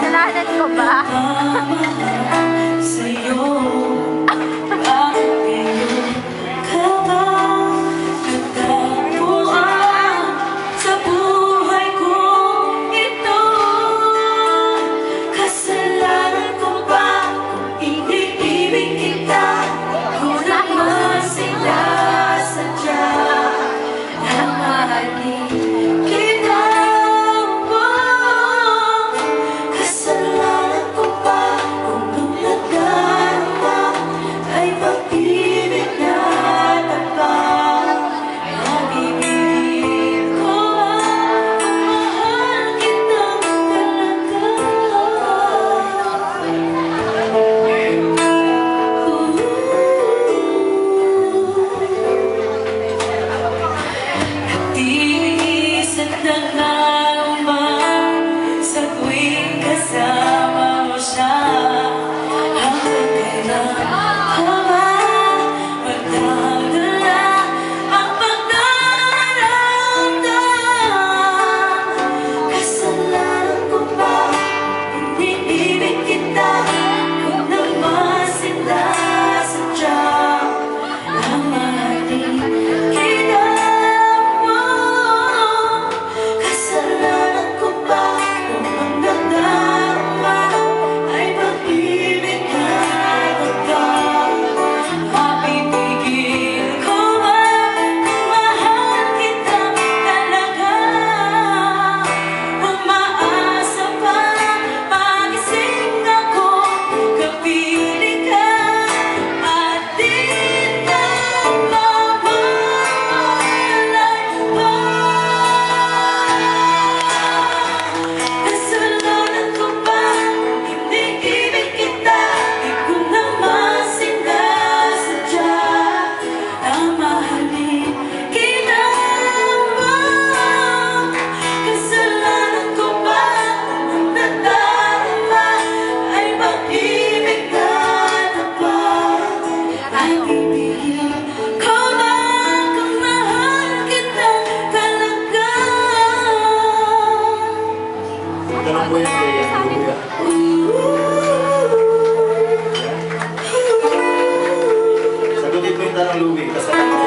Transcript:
Kasalanan ko ba? Sagutin mo yung tanong, Louie. Kasalanan